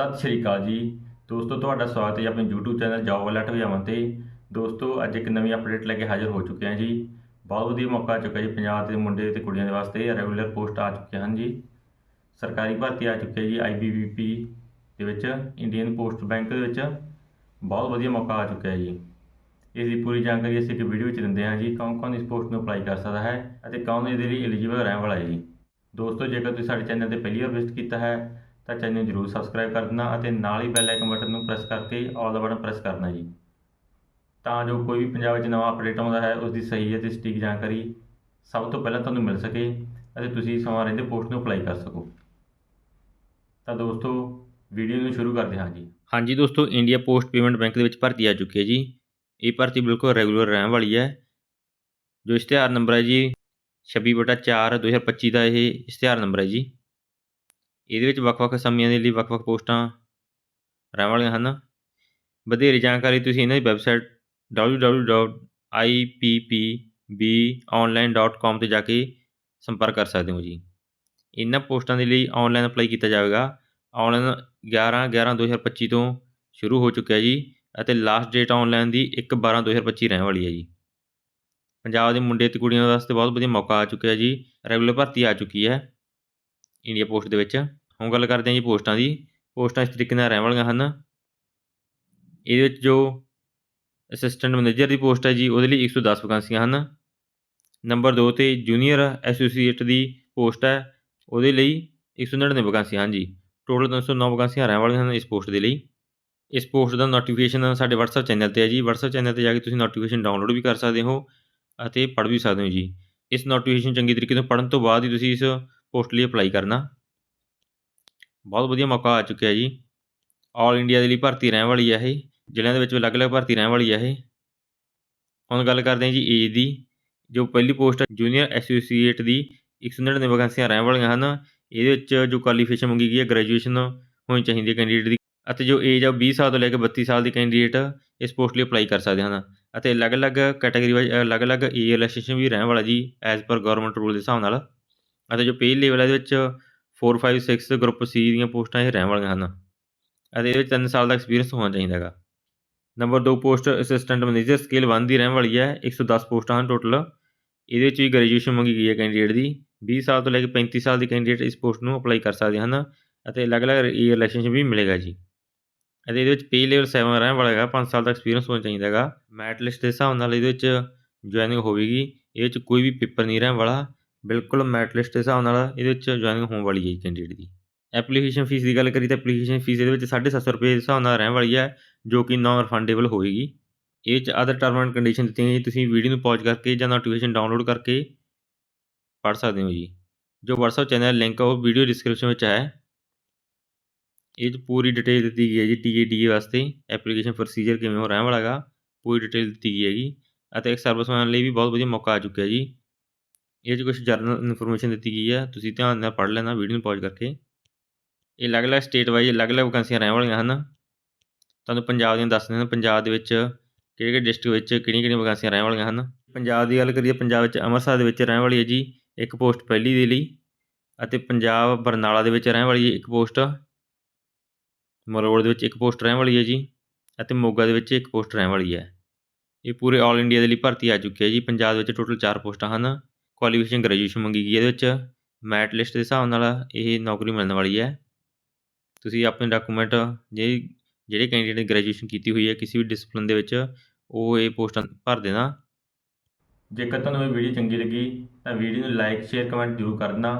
ਸਤਿ ਸ਼੍ਰੀ ਅਕਾਲ ਜੀ। ਦੋਸਤੋ, ਤੁਹਾਡਾ ਸਵਾਗਤ ਹੈ ਜੀ ਆਪਣੇ YouTube ਚੈਨਲ ਜੌਬ ਅਲਰਟ ਵਿਆਵਾਂ ਤੇ। ਦੋਸਤੋ, ਅੱਜ ਇੱਕ ਨਵੀਂ ਅਪਡੇਟ ਲੈ ਕੇ ਹਾਜ਼ਰ ਹੋ ਚੁੱਕੇ ਹਾਂ ਜੀ। ਬਹੁਤ ਵਧੀਆ ਮੌਕਾ ਆ ਚੁੱਕਾ ਜੀ ਪੰਜਾਬ ਦੇ ਮੁੰਡੇ ਤੇ ਕੁੜੀਆਂ ਦੇ ਵਾਸਤੇ। ਰੈਗੂਲਰ ਪੋਸਟ ਆ ਚੁੱਕੇ ਹਨ ਜੀ। ਸਰਕਾਰੀ ਭਰਤੀ ਆ ਚੁੱਕੀ ਹੈ ਜੀ IBBP ਦੇ ਵਿੱਚ ਇੰਡੀਅਨ ਪੋਸਟ ਬੈਂਕ ਦੇ ਵਿੱਚ। ਬਹੁਤ ਵਧੀਆ ਮੌਕਾ ਆ ਚੁੱਕਿਆ ਹੈ ਜੀ। ਇਸ ਦੀ ਪੂਰੀ ਜਾਣਕਾਰੀ ਅਸੀਂ ਇੱਕ ਵੀਡੀਓ ਵਿੱਚ ਦਿੰਦੇ ਹਾਂ ਜੀ। ਕੌਣ ਕੌਣ ਇਸ ਪੋਸਟ ਨੂੰ ਅਪਲਾਈ ਕਰ ਸਕਦਾ ਹੈ ਅਤੇ ਕੌਣ ਇਹਦੇ ਲਈ ਐਲੀਜੀਬਲ ਰਹਿਣ ਵਾਲਾ ਹੈ ਜੀ। ਦੋਸਤੋ, ਜੇਕਰ ਤੁਸੀਂ ਸਾਡੇ ਚੈਨਲ ਤੇ ਪਹਿਲੀ ਵਾਰ ਵਿਜ਼ਿਟ ਕੀਤਾ ਹੈ ਤਾਂ ਚੈਨਲ ਨੂੰ ਜਰੂਰ ਸਬਸਕ੍ਰਾਈਬ ਕਰ ਦੇਣਾ ਅਤੇ ਨਾਲ ਹੀ ਬੈਲ ਆਈਕਨ ਬਟਨ ਨੂੰ ਪ੍ਰੈਸ ਕਰਕੇ ਆਲ ਦਾ ਬਟਨ ਪ੍ਰੈਸ ਕਰਨਾ ਜੀ। ਤਾਂ ਜੋ ਕੋਈ ਵੀ ਪੰਜਾਬ ਵਿੱਚ ਨਵਾਂ ਅਪਡੇਟ ਆਉਂਦਾ ਹੈ ਉਸ ਦੀ ਸਹੀ ਅਤੇ ਸਟੀਕ ਜਾਣਕਾਰੀ ਸਭ ਤੋਂ ਪਹਿਲਾਂ ਤੁਹਾਨੂੰ ਮਿਲ ਸਕੇ ਅਤੇ ਤੁਸੀਂ ਸਮਾਂ ਰਹਿੰਦੇ ਪੋਸਟ ਨੂੰ ਅਪਲਾਈ ਕਰ ਸਕੋ। ਤਾਂ ਦੋਸਤੋ ਵੀਡੀਓ ਨੂੰ ਸ਼ੁਰੂ ਕਰਦੇ ਹਾਂ ਜੀ। ਹਾਂਜੀ ਦੋਸਤੋ ਇੰਡੀਆ ਪੋਸਟ ਪੇਮੈਂਟ ਬੈਂਕ ਦੇ ਵਿੱਚ ਭਰਤੀ ਆ ਚੁੱਕੀ ਹੈ ਜੀ। ਇਹ ਭਰਤੀ ਬਿਲਕੁਲ ਰੈਗੂਲਰ ਰਹਿਣ ਵਾਲੀ ਹੈ। ਜੋ ਇਸ਼ਤਿਹਾਰ ਨੰਬਰ ਹੈ ਜੀ 26 ਬਟਾ 4 2025 ਦਾ ਇਹ ਇਸ਼ਤਿਹਾਰ ਨੰਬਰ ਹੈ ਜੀ। ਇਹਦੇ ਵਿੱਚ ਵੱਖ-ਵੱਖ ਸਮਿਆਂ ਦੇ ਲਈ ਵੱਖ-ਵੱਖ ਪੋਸਟਾਂ ਰਹਿਣ ਵਾਲੀਆਂ ਹਨ। ਵਧੇਰੇ ਜਾਣਕਾਰੀ ਤੁਸੀਂ ਇਹਨਾਂ ਦੀ ਵੈਬਸਾਈਟ www.ippbonline.com ਤੇ ਜਾ ਕੇ ਸੰਪਰਕ ਕਰ ਸਕਦੇ ਹੋ ਜੀ। ਇਹਨਾਂ ਪੋਸਟਾਂ ਦੇ ਲਈ ਆਨਲਾਈਨ ਅਪਲਾਈ ਕੀਤਾ ਜਾਵੇਗਾ। ਆਨਲਾਈਨ 11 11 2025 ਤੋਂ ਸ਼ੁਰੂ ਹੋ ਚੁੱਕਿਆ ਜੀ ਅਤੇ ਲਾਸਟ ਡੇਟ ਆਨਲਾਈਨ ਦੀ 1 12 2025 ਰਹਿਣ ਵਾਲੀ ਹੈ ਜੀ। ਪੰਜਾਬ ਦੇ ਮੁੰਡੇ ਤੇ ਕੁੜੀਆਂ ਵਾਸਤੇ ਬਹੁਤ ਵਧੀਆ ਮੌਕਾ ਆ ਚੁੱਕਿਆ ਜੀ। ਰੈਗੂਲਰ ਭਰਤੀ ਆ ਚੁੱਕੀ ਹੈ। ਇੰਡੀਆ ਪੋਸਟ ਦੇ ਵਿੱਚ। ਹੁਣ ਗੱਲ ਕਰਦੇ ਹਾਂ ਜੀ ਪੋਸਟਾਂ ਦੀ। ਪੋਸਟਾਂ ਇਸ ਤਰੀਕੇ ਨਾਲ ਰਹਿਣ ਵਾਲੀਆਂ ਹਨ। ਇਹਦੇ ਵਿੱਚ ਜੋ ਅਸਿਸਟੈਂਟ ਮੈਨੇਜਰ ਦੀ ਪੋਸਟ ਹੈ ਜੀ, ਉਹਦੇ ਲਈ 110 ਵੈਕੈਂਸੀਆਂ ਹਨ। ਨੰਬਰ 2 ਤੇ ਜੂਨੀਅਰ ਐਸੋਸੀਏਟ ਦੀ ਪੋਸਟ ਹੈ, ਉਹਦੇ ਲਈ 199 ਵੈਕੈਂਸੀਆਂ ਹਨ ਜੀ। ਟੋਟਲ 309 ਵੈਕੈਂਸੀਆਂ ਰਹਿਣ ਵਾਲੀਆਂ ਹਨ ਇਸ ਪੋਸਟ ਦੇ ਲਈ। ਇਸ ਪੋਸਟ ਦਾ ਨੋਟੀਫਿਕੇਸ਼ਨ ਸਾਡੇ WhatsApp ਚੈਨਲ ਤੇ ਹੈ ਜੀ। WhatsApp ਚੈਨਲ ਤੇ ਜਾ ਕੇ ਤੁਸੀਂ ਨੋਟੀਫਿਕੇਸ਼ਨ ਡਾਊਨਲੋਡ ਵੀ ਕਰ ਸਕਦੇ ਹੋ ਅਤੇ ਪੜ੍ਹ ਵੀ ਸਕਦੇ ਹੋ ਜੀ। ਇਸ ਨੋਟੀਫਿਕੇਸ਼ਨ ਚੰਗੀ ਤਰੀਕੇ ਨਾਲ ਪੜ੍ਹਨ ਤੋਂ ਬਾਅਦ ਹੀ ਤੁਸੀਂ ਇਸ ਪੋਸਟ ਲਈ ਅਪਲਾਈ ਕਰਨਾ। ਬਹੁਤ ਵਧੀਆ ਮੌਕਾ ਆ ਚੁੱਕਿਆ ਜੀ। ਆਲ ਇੰਡੀਆ ਦੇ ਲਈ ਭਰਤੀ ਰਹਿਣ ਵਾਲੀ ਹੈ ਇਹ, ਜ਼ਿਲ੍ਹਿਆਂ ਦੇ ਵਿੱਚ ਅਲੱਗ-ਅਲੱਗ ਭਰਤੀ ਰਹਿਣ ਵਾਲੀ ਹੈ ਇਹ। ਹੁਣ ਗੱਲ ਕਰਦੇ ਹਾਂ ਜੀ ਏਜ ਦੀ, ਜੋ ਪਹਿਲੀ ਪੋਸਟ ਜੂਨੀਅਰ ਐਸੋਸੀਏਟ ਦੀ 199 ਵੈਕੈਂਸੀਆਂ ਰਹਿਣ ਵਾਲੀਆਂ ਹਨ। ਇਹਦੇ ਵਿੱਚ ਜੋ ਕੁਆਲੀਫਿਕੇਸ਼ਨ ਮੰਗੀ ਗਈ ਹੈ ਗ੍ਰੈਜੂਏਸ਼ਨ ਹੋਣੀ ਚਾਹੀਦੀ ਹੈ ਕੈਂਡੀਡੇਟ ਦੀ ਅਤੇ ਜੋ ਏਜ ਆ 20 ਸਾਲ ਤੋਂ ਲੈ ਕੇ 32 ਸਾਲ ਦੀ ਕੈਂਡੀਡੇਟ ਇਸ ਪੋਸਟ ਲਈ ਅਪਲਾਈ ਕਰ ਸਕਦੇ ਹਨ ਅਤੇ ਅਲੱਗ-ਅਲੱਗ ਕੈਟਾਗਰੀ ਵਾਈਜ਼, ਅਲੱਗ-ਅਲੱਗ ਏ ਰਿਲੈਕਸੇਸ਼ਨ ਵੀ ਰਹਿਣ ਵਾਲਾ ਜੀ ਐਜ਼ ਪਰ ਗਵਰਨਮੈਂਟ ਰੂਲ ਦੇ ਹਿਸਾਬ ਨਾਲ। ਅਤੇ ਜੋ ਪੇ ਲੈਵਲ ਹੈ ਇਹਦੇ ਵਿੱਚ 4 5 6 ਗਰੁੱਪ ਸੀ ਦੀਆਂ ਪੋਸਟਾਂ ਇਹ ਰਹਿਣ ਵਾਲੀਆਂ ਹਨ ਅਤੇ ਇਹਦੇ ਵਿੱਚ 3 ਸਾਲ ਦਾ ਐਕਸਪੀਰੀਅੰਸ ਹੋਣਾ ਚਾਹੀਦਾ ਹੈਗਾ। Number 2 post assistant manager scale 1 ਦੀ ਰਹਿਣ ਵਾਲੀ ਹੈ 110 ਪੋਸਟਾਂ ਹਨ ਟੋਟਲ ਇਹਦੇ ਵਿੱਚ ਵੀ ਗ੍ਰੈਜੂਏਸ਼ਨ ਮੰਗੀ ਗਈ ਹੈ ਕੈਂਡੀਡੇਟ ਦੀ। 20 ਸਾਲ ਤੋਂ ਲੈ ਕੇ 35 ਸਾਲ ਦੀ ਕੈਂਡੀਡੇਟ ਇਸ ਪੋਸਟ ਨੂੰ ਅਪਲਾਈ ਕਰ ਸਕਦੇ ਹਨ ਅਤੇ ਅਲੱਗ-ਅਲੱਗ ਏ ਰਿਲੇਸ਼ਨਸ਼ਿਪ ਵੀ ਮਿਲੇਗਾ ਜੀ। ਅਤੇ ਇਹਦੇ ਵਿੱਚ ਪੇ ਲੈਵਲ 7 ਰਹਿਣ ਵਾਲਾ ਹੈਗਾ 5 ਸਾਲ ਦਾ ਐਕਸਪੀਰੀਅੰਸ ਹੋਣਾ ਚਾਹੀਦਾ ਹੈਗਾ। ਮੈਟ ਲਿਸਟ ਦੇ ਹਿਸਾਬ ਨਾਲ ਇਹਦੇ ਵਿੱਚ ਜੁਆਇਨਿੰਗ ਹੋਵੇਗੀ। ਇਹ ਵਿੱਚ ਕੋਈ ਵੀ ਪੇਪਰ ਨਹੀਂ ਰਹਿਣ ਵਾਲਾ। ਬਿਲਕੁਲ ਮੈਟ ਲਿਸਟ ਦੇ ਹਿਸਾਬ ਨਾਲ ਇਹਦੇ ਵਿੱਚ ਜੁਆਇਨਿੰਗ ਹੋਣ ਵਾਲੀ ਹੈ ਕੈਂਡੀਡੇਟ ਦੀ। ਐਪਲੀਕੇਸ਼ਨ ਫੀਸ ਦੀ ਗੱਲ ਕਰੀ ਤਾਂ ਐਪਲੀਕੇਸ਼ਨ ਫੀਸ ਇਹਦੇ ਵਿੱਚ 750 ਰੁਪਏ ਦੇ ਹਿਸਾਬ ਨਾਲ ਰਹਿਣ ਵਾਲੀ ਹੈ, ਜੋ ਕਿ ਨਾਨ ਰਿਫੰਡੇਬਲ ਹੋਏਗੀ। ਇਹ ਚ ਅਦਰ ਟਰਮ ਐਂਡ ਕੰਡੀਸ਼ਨ ਦਿੱਤੀਆਂ ਗਈਆਂ ਤੁਸੀਂ ਵੀਡੀਓ ਨੂੰ ਪੌਜ਼ ਕਰਕੇ ਜਾਂ ਨੋਟੀਫਿਕੇਸ਼ਨ ਡਾਊਨਲੋਡ ਕਰਕੇ ਪੜ੍ਹ ਸਕਦੇ ਹੋ ਜੀ। ਜੋ WhatsApp ਚੈਨਲ ਲਿੰਕ ਉਹ ਵੀਡੀਓ ਡਿਸਕ੍ਰਿਪਸ਼ਨ ਵਿੱਚ ਹੈ। ਇਹ 'ਚ ਪੂਰੀ ਡਿਟੇਲ ਦਿੱਤੀ ਗਈ ਹੈ ਜੀ ਟੀਏਡੀਏ ਵਾਸਤੇ ਐਪਲੀਕੇਸ਼ਨ ਪ੍ਰੋਸੀਜਰ ਕਿਵੇਂ ਹੋ ਰਹਿਣ ਵਾਲਾ ਹੈਗਾ, ਪੂਰੀ ਡਿਟੇਲ ਦਿੱਤੀ ਗਈ ਹੈਗੀ। ਅਤੇ ਇੱਕ ਸਰਵਿਸਮੈਨ ਲਈ ਵੀ ਬਹੁਤ ਵਧੀਆ ਮੌਕਾ ਆ ਚੁੱਕਿਆ ਜੀ। ਇਹ 'ਚ ਕੁਝ ਜਰਨਲ ਇਨਫੋਰਮੇਸ਼ਨ ਦਿੱਤੀ ਗਈ ਹੈ ਤੁਸੀਂ ਧਿਆਨ ਨਾਲ ਪੜ੍ਹ ਲੈਣਾ ਵੀਡੀਓ ਨੂੰ ਪੌਜ਼ ਕਰਕੇ। ਇਹ ਅਲੱਗ-ਅਲੱਗ ਸਟੇਟ ਵਾਈਜ਼ ਅਲੱਗ-ਅਲੱਗ ਵੈਕੈਂਸੀਆਂ ਰਹਿਣ ਵਾਲੀਆਂ ਹਨ। ਤੁਹਾਨੂੰ ਪੰਜਾਬ ਦੀਆਂ ਦੱਸ ਦਿੰਦੇ ਪੰਜਾਬ ਦੇ ਵਿੱਚ ਕਿਹੜੇ ਕਿਹੜੇ ਡਿਸਟ੍ਰਿਕਟ ਵਿੱਚ ਕਿਹੜੀਆਂ-ਕਿਹੜੀਆਂ ਵੈਕੈਂਸੀਆਂ ਰਹਿਣ ਵਾਲੀਆਂ ਹਨ। ਪੰਜਾਬ ਦੀ ਗੱਲ ਕਰੀਏ, ਪੰਜਾਬ ਵਿੱਚ ਅੰਮ੍ਰਿਤਸਰ ਦੇ ਵਿੱਚ ਰਹਿਣ ਵਾਲੀ ਹੈ ਜੀ, ਇੱਕ ਪੋਸਟ ਪਹਿਲੀ ਦੇ ਲਈ ਅਤੇ ਪੰਜਾਬ ਬਰਨਾਲਾ ਦੇ ਵਿੱਚ ਰਹਿਣ ਵਾਲੀ ਹੈ ਇੱਕ ਪੋਸਟ ਮਰੋੜ ਦੇ ਵਿੱਚ ਇੱਕ ਪੋਸਟ ਰਹਿਣ ਵਾਲੀ ਹੈ ਜੀ ਅਤੇ ਮੋਗਾ ਦੇ ਵਿੱਚ ਇੱਕ ਪੋਸਟ ਰਹਿਣ ਵਾਲੀ ਹੈ। ਇਹ ਪੂਰੇ ਆਲ ਇੰਡੀਆ ਦੇ ਲਈ ਭਰਤੀ ਆ ਚੁੱਕੀ ਹੈ ਜੀ, ਪੰਜਾਬ ਵਿੱਚ ਟੋਟਲ 4 ਪੋਸਟਾਂ ਹਨ। ਕੁਆਲੀਫਿਕੇਸ਼ਨ ਗ੍ਰੈਜੂਏਸ਼ਨ ਮੰਗੀ ਗਈ ਇਹਦੇ ਵਿੱਚ। ਮੈਟ ਲਿਸਟ ਦੇ ਹਿਸਾਬ ਨਾਲ ਇਹ ਨੌਕਰੀ ਮਿਲਣ ਵਾਲੀ ਹੈ। ਤੁਸੀਂ ਆਪਣੇ ਡਾਕੂਮੈਂਟ ਜੇ, ਜਿਹੜੇ ਕੈਂਡੀਡੇਟ ਨੇ ਗ੍ਰੈਜੂਏਸ਼ਨ ਕੀਤੀ ਹੋਈ ਹੈ ਕਿਸੇ ਵੀ ਡਿਸਪਲਿਨ ਦੇ ਵਿੱਚ, ਉਹ ਇਹ ਪੋਸਟਾਂ ਭਰ ਦੇਣਾ। ਜੇਕਰ ਤੁਹਾਨੂੰ ਇਹ ਵੀਡੀਓ ਚੰਗੀ ਲੱਗੀ, ਤਾਂ ਵੀਡੀਓ ਨੂੰ ਲਾਈਕ ਸ਼ੇਅਰ ਕਮੈਂਟ ਜ਼ਰੂਰ ਕਰ ਦੇਣਾ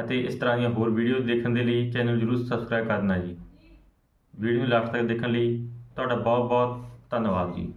ਅਤੇ ਇਸ ਤਰ੍ਹਾਂ ਦੀਆਂ ਹੋਰ ਵੀਡੀਓ ਦੇਖਣ ਦੇ ਲਈ ਚੈਨਲ ਜ਼ਰੂਰ ਸਬਸਕ੍ਰਾਈਬ ਕਰ ਦੇਣਾ ਜੀ। ਵੀਡੀਓ ਨੂੰ ਲਾਸਟ ਤੱਕ ਦੇਖਣ ਲਈ ਤੁਹਾਡਾ ਬਹੁਤ ਬਹੁਤ ਧੰਨਵਾਦ ਜੀ।